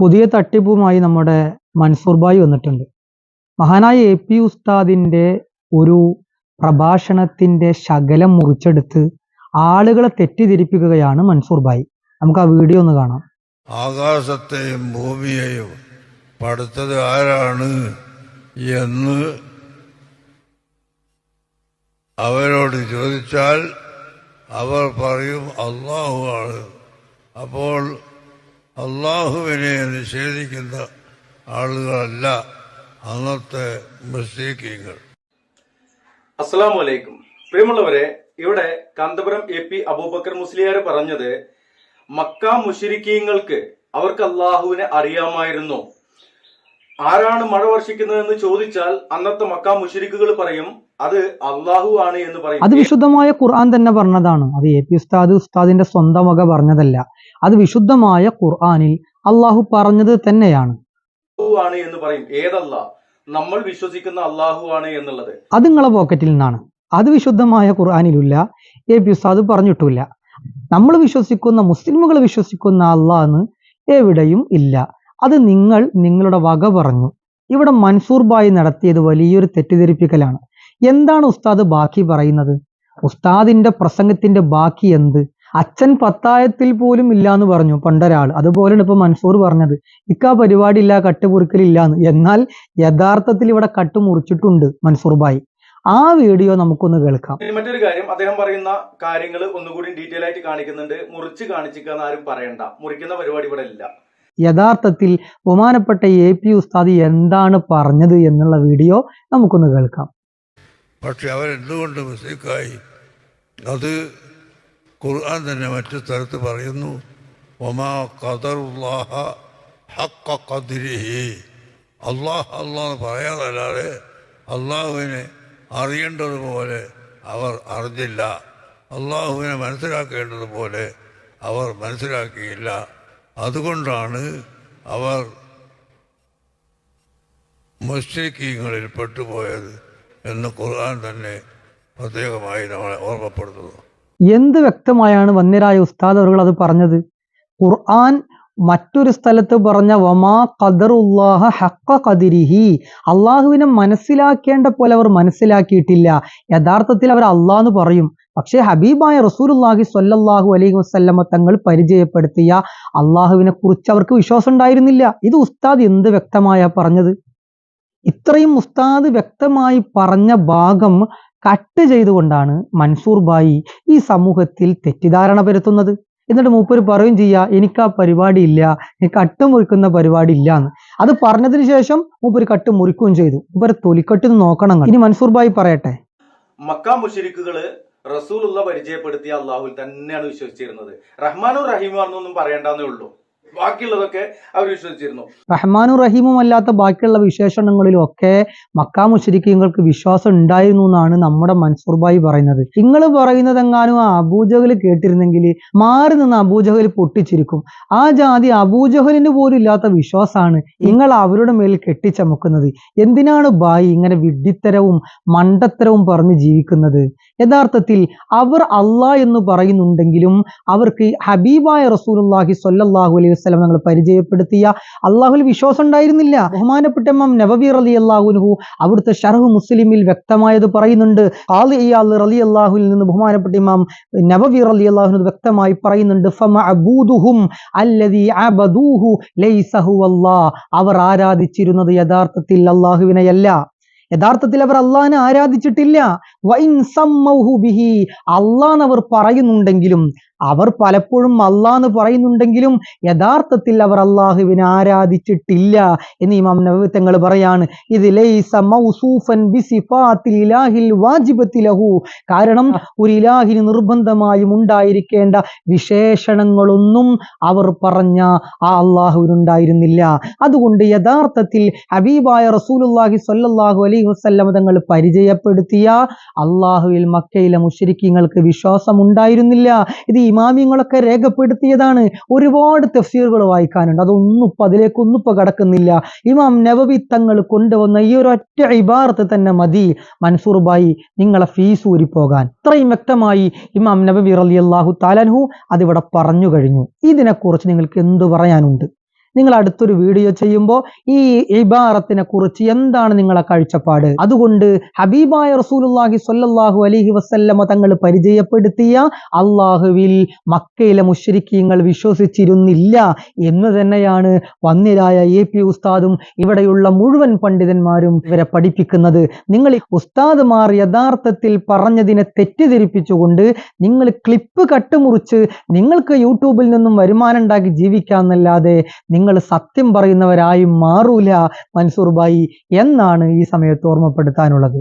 പുതിയ തട്ടിപ്പുമായി നമ്മുടെ മൻസൂർ ഭായ് വന്നിട്ടുണ്ട്. മഹാനായ എ പി ഉസ്താദിന്റെ ഒരു പ്രഭാഷണത്തിന്റെ ശകലം മുറിച്ചെടുത്ത് ആളുകളെ തെറ്റിദ്ധരിപ്പിക്കുകയാണ് മൻസൂർ ഭായ് നമുക്ക് ആ വീഡിയോ ഒന്ന് കാണാം. ആകാശത്തെയും ഭൂമിയെയും പഠിത്തത് ആരാണ് എന്ന് അവരോട് ചോദിച്ചാൽ അവർ പറയും അള്ളാഹു ആണ്. അപ്പോൾ അള്ളാഹുവിനെ നിഷേധിക്കുന്ന ആളുകളല്ല അന്നത്തെ മുസ്ലിക്കീങ്ങൾ. അസ്സാം വലൈക്കും പ്രിയമുള്ളവരെ ഇവിടെ കാന്തപുരം എ പി അബൂബക്കർ മുസ്ലിയാർ പറഞ്ഞത് മക്ക മുഷിരിക്കീങ്ങൾക്ക് അവർക്ക് അള്ളാഹുവിനെ അറിയാമായിരുന്നു. ആരാണ് മഴ വർഷിക്കുന്നതെന്ന് ചോദിച്ചാൽ അന്നത്തെ മക്ക മുഷിരിക്കുകൾ പറയും അത് അള്ളാഹു ആണ് എന്ന് പറയും. അത് വിശുദ്ധമായ ഖുർആൻ തന്നെ പറഞ്ഞതാണ്. അത് എ പി ഉസ്താദ് ഉസ്താദിന്റെ സ്വന്തം വക പറഞ്ഞതല്ല. അത് വിശുദ്ധമായ ഖുർആാനിൽ അള്ളാഹു പറഞ്ഞത് തന്നെയാണ്. ആണ് എന്ന് പറയും. ഏതല്ല? നമ്മൾ വിശ്വസിക്കുന്ന അള്ളാഹു ആണ് എന്നുള്ളത്. അത് നിങ്ങളെ പോക്കറ്റിൽ നിന്നാണ്. അത് വിശുദ്ധമായ ഖുർആാനിലില്ല എ പി ഉസ്താദ് പറഞ്ഞിട്ടില്ല നമ്മൾ വിശ്വസിക്കുന്ന മുസ്ലിമുകൾ വിശ്വസിക്കുന്ന അള്ളാന്ന് എവിടെയും ഇല്ല. അത് നിങ്ങൾ നിങ്ങളുടെ വക പറഞ്ഞു. ഇവിടെ മൻസൂർ ബായി നടത്തിയത് വലിയൊരു തെറ്റിദ്ധരിപ്പിക്കലാണ്. എന്താണ് ഉസ്താദ് ബാക്കി പറയുന്നത്? ഉസ്താദിന്റെ പ്രസംഗത്തിന്റെ ബാക്കി എന്ത്? അച്ഛൻ പത്തായത്തിൽ പോലും ഇല്ല എന്ന് പറഞ്ഞു പണ്ടൊരാൾ. അതുപോലെയാണ് ഇപ്പൊ മൻസൂർ പറഞ്ഞത്. ഇക്ക പരിപാടി ഇല്ല കട്ടുമുറിക്കലില്ല എന്ന് എന്നാൽ യഥാർത്ഥത്തിൽ ഇവിടെ കട്ടുമുറിച്ചിട്ടുണ്ട് മൻസൂർ ബായി ആ വീഡിയോ നമുക്കൊന്ന് കേൾക്കാം. മറ്റൊരു കാര്യം അദ്ദേഹം പറയുന്ന കാര്യങ്ങൾ ഒന്നുകൂടി ഡീറ്റെയിൽ ആയിട്ട് കാണിക്കുന്നുണ്ട്. മുറിച്ച് കാണിച്ചിക്കാന്ന് ആരും പറയണ്ട. മുറിക്കുന്ന പരിപാടി ഇവിടെ ഇല്ല. യഥാർത്ഥത്തിൽ ബഹുമാനപ്പെട്ട എ പി ഉസ്താദ് എന്താണ് പറഞ്ഞത് എന്നുള്ള വീഡിയോ നമുക്കൊന്ന് കേൾക്കാം. പക്ഷെ അവരെന്തുകൊണ്ട് മിസ്റ്റേക്കായി അത് ഖുർആൻ തന്നെ മറ്റു സ്ഥലത്ത് പറയുന്നു ഒമാ ഖദറുല്ലാഹ ഹക്ക ഖദ്രിഹി. അള്ളാഹ് അള്ളാഹ് പറയാതല്ലാതെ അള്ളാഹുവിനെ അറിയേണ്ടതുപോലെ അവർ അറിഞ്ഞില്ല. അള്ളാഹുവിനെ മനസ്സിലാക്കേണ്ടതുപോലെ അവർ മനസ്സിലാക്കിയില്ല. അതുകൊണ്ടാണ് അവർ മുസ്ലിക്കീങ്ങളിൽ പെട്ടുപോയത് എന്ന് ഖുർആൻ തന്നെ പ്രത്യേകമായി നമ്മളെ ഓർമ്മപ്പെടുത്തുന്നു. എന്ത് വ്യക്തമായാണ് വന്യരായ ഉസ്താദ് അവർ അത് പറഞ്ഞത്? ഖുർആൻ മറ്റൊരു സ്ഥലത്ത് പറഞ്ഞ വമാ ഖദറുല്ലാഹ ഹക്ക ഖദിരിഹി. അള്ളാഹുവിനെ മനസ്സിലാക്കേണ്ട പോലെ അവർ മനസ്സിലാക്കിയിട്ടില്ല. യഥാർത്ഥത്തിൽ അവർ അള്ളാന്ന് പറയും. പക്ഷേ ഹബീബായ റസൂലുല്ലാഹി സ്വല്ലല്ലാഹു അലൈഹി വസ്ല്ലമ തങ്ങൾ പരിചയപ്പെടുത്തിയ അള്ളാഹുവിനെ കുറിച്ച് അവർക്ക് വിശ്വാസം ഉണ്ടായിരുന്നില്ല. ഇത് ഉസ്താദ് എന്ത് വ്യക്തമായ പറഞ്ഞത്? ഇത്രയും ഉസ്താദ് വ്യക്തമായി പറഞ്ഞ ഭാഗം കട്ട് ചെയ്തുകൊണ്ടാണ് മൻസൂർ ബായി ഈ സമൂഹത്തിൽ തെറ്റിദ്ധാരണ പരത്തുന്നത്. എന്നിട്ട് മൂപ്പര് പറയും ചെയ്യാ എനിക്ക് ആ പരിപാടി ഇല്ല എനിക്ക് കട്ട് മുറിക്കുന്ന പരിപാടി ഇല്ല എന്ന്. അത് പറഞ്ഞതിന് ശേഷം മൂപ്പര് കട്ട് മുറിക്കുകയും ചെയ്തു. മൂപ്പര് തൊലിക്കട്ട് നോക്കണം. ഇനി മൻസൂർ ബായി പറയട്ടെ. മക്ക മുഷരിക്കുകൾ റസൂലുള്ള പരിചയപ്പെടുത്തിയ അള്ളാഹുൽ തന്നെയാണ് വിശ്വസിച്ചിരുന്നത്. റഹ്മാനും റഹീമാണെന്നൊന്നും പറയേണ്ടെന്നേ ഉള്ളൂ. ബാക്കിയുള്ളതൊക്കെ അവർ വിശ്വസിച്ചിരുന്നു. റഹ്മാനും റഹീമും അല്ലാത്ത ബാക്കിയുള്ള വിശേഷണങ്ങളിലും ഒക്കെ മക്കാ മുഷരിക്കങ്ങൾക്ക് വിശ്വാസം ഉണ്ടായിരുന്നു എന്നാണ് നമ്മുടെ മൻസൂർ ബായി പറയുന്നത്. നിങ്ങൾ പറയുന്നത് എങ്ങാനും ആ അബൂജഹൽ കേട്ടിരുന്നെങ്കിൽ മാറി നിന്ന് അബൂജഹൽ പൊട്ടിച്ചിരിക്കും. ആ ജാതി അബൂജഹലിന് പോലും ഇല്ലാത്ത വിശ്വാസമാണ് നിങ്ങൾ അവരുടെ മേൽ കെട്ടിച്ചമക്കുന്നത്. എന്തിനാണ് ബായി ഇങ്ങനെ വിഡ്ഢിത്തരവും മണ്ടത്തരവും പറഞ്ഞ് ജീവിക്കുന്നത്? യഥാർത്ഥത്തിൽ അവർ അള്ളാ എന്ന് പറയുന്നുണ്ടെങ്കിലും അവർക്ക് ഹബീബായ റസൂലുള്ളാഹി സൊല്ലാഹു അലൈഹി വസല്ലം ഞങ്ങൾ പരിചയപ്പെടുത്തിയ. അള്ളാഹുൽ വിശ്വാസം ഉണ്ടായിരുന്നില്ല. ബഹുമാനപ്പെട്ട ഇമാം നബവി റലി അള്ളാഹുനുഹു അവിടുത്തെ ഷർഹ് മുസ്ലിമിൽ വ്യക്തമായത് പറയുന്നുണ്ട്. ആൾ ഇയാൾ നിന്ന് ബഹുമാനപ്പെട്ട ഇമാം നബബി റലി അള്ളാഹുനു വ്യക്തമായി പറയുന്നുണ്ട്. അവർ ആരാധിച്ചിരുന്നത് യഥാർത്ഥത്തിൽ അള്ളാഹുവിനെയല്ല. യഥാർത്ഥത്തിൽ അവർ അള്ളാഹിനെ ആരാധിച്ചിട്ടില്ല. വൈൻ സമ്മൗഹു ബിഹി. അള്ളാന്ന് അവർ പറയുന്നുണ്ടെങ്കിലും അവർ പലപ്പോഴും അള്ളാന്ന് പറയുന്നുണ്ടെങ്കിലും യഥാർത്ഥത്തിൽ അവർ അള്ളാഹുവിനെ ആരാധിച്ചിട്ടില്ല എന്ന് ഇമാം നബവി തങ്ങൾ പറയാണ്. ഇത് ലൈസ മൗസൂഫൻ ബിസിഫാത്തിൽ ഇലാഹിൽ വാജിബത്തി ലഹു. കാരണം ഒരു ഇലാഹിന് നിർബന്ധമായും ഉണ്ടായിരിക്കേണ്ട വിശേഷണങ്ങളൊന്നും അവർ പറഞ്ഞ ആ അള്ളാഹുവിനുണ്ടായിരുന്നില്ല അതുകൊണ്ട് യഥാർത്ഥത്തിൽ ഹബീബായ റസൂലുള്ളാഹി സല്ലാഹു അലൈഹി വസ്ല്ലാം തങ്ങൾ പരിചയപ്പെടുത്തിയ അള്ളാഹുവിൽ മക്കയിലെ മുഷരിക്കങ്ങൾക്ക് വിശ്വാസം ഉണ്ടായിരുന്നില്ല ഇത് ഇമാമിങ്ങളൊക്കെ രേഖപ്പെടുത്തിയതാണ്. ഒരുപാട് തഫ്സീറുകൾ വായിക്കാനുണ്ട്. അതൊന്നും ഇപ്പൊ അതിലേക്കൊന്നും ഇപ്പൊ കടക്കുന്നില്ല. ഇമാം നവവി തങ്ങൾ കൊണ്ടുവന്ന ഈ ഒറ്റ ഇബാറത്ത് തന്നെ മതി. മൻസൂർ ബായി നിങ്ങളെ ഫീസ് ഊരിപ്പോകാൻ. ഇത്രയും വ്യക്തമായി ഇമാം നബവി റലി അള്ളാഹു താലൻഹു അതിവിടെ പറഞ്ഞു കഴിഞ്ഞു. ഇതിനെക്കുറിച്ച് നിങ്ങൾക്ക് എന്തു പറയാനുണ്ട്? നിങ്ങൾ അടുത്തൊരു വീഡിയോ ചെയ്യുമ്പോൾ ഈ ഇബാറത്തിനെ കുറിച്ച് എന്താണ് നിങ്ങളെ കാഴ്ചപ്പാട്? അതുകൊണ്ട് ഹബീബായ റസൂലുള്ളാഹി സ്വല്ലല്ലാഹു അലഹി വസല്ലമ തങ്ങൾ പരിചയപ്പെടുത്തിയ അള്ളാഹുവിൽ മക്കയിലെ മുശ്രിക്കീങ്ങൾ വിശ്വസിച്ചിരുന്നില്ല എന്ന് തന്നെയാണ് വന്നിരായ എ പി ഉസ്താദും ഇവിടെയുള്ള മുഴുവൻ പണ്ഡിതന്മാരും ഇവരെ പഠിപ്പിക്കുന്നത്. നിങ്ങൾ ഉസ്താദുമാർ യഥാർത്ഥത്തിൽ പറഞ്ഞതിനെ തെറ്റിദ്ധരിപ്പിച്ചുകൊണ്ട് നിങ്ങൾ ക്ലിപ്പ് കട്ടുമുറിച്ച് നിങ്ങൾക്ക് യൂട്യൂബിൽ നിന്നും വരുമാനം ഉണ്ടാക്കി ജീവിക്കാന്നല്ലാതെ നിങ്ങൾ സത്യം പറയുന്നവരായി മാറൂല മൻസൂർ എന്നാണ് ഈ സമയത്ത് ഓർമ്മപ്പെടുത്താനുള്ളത്.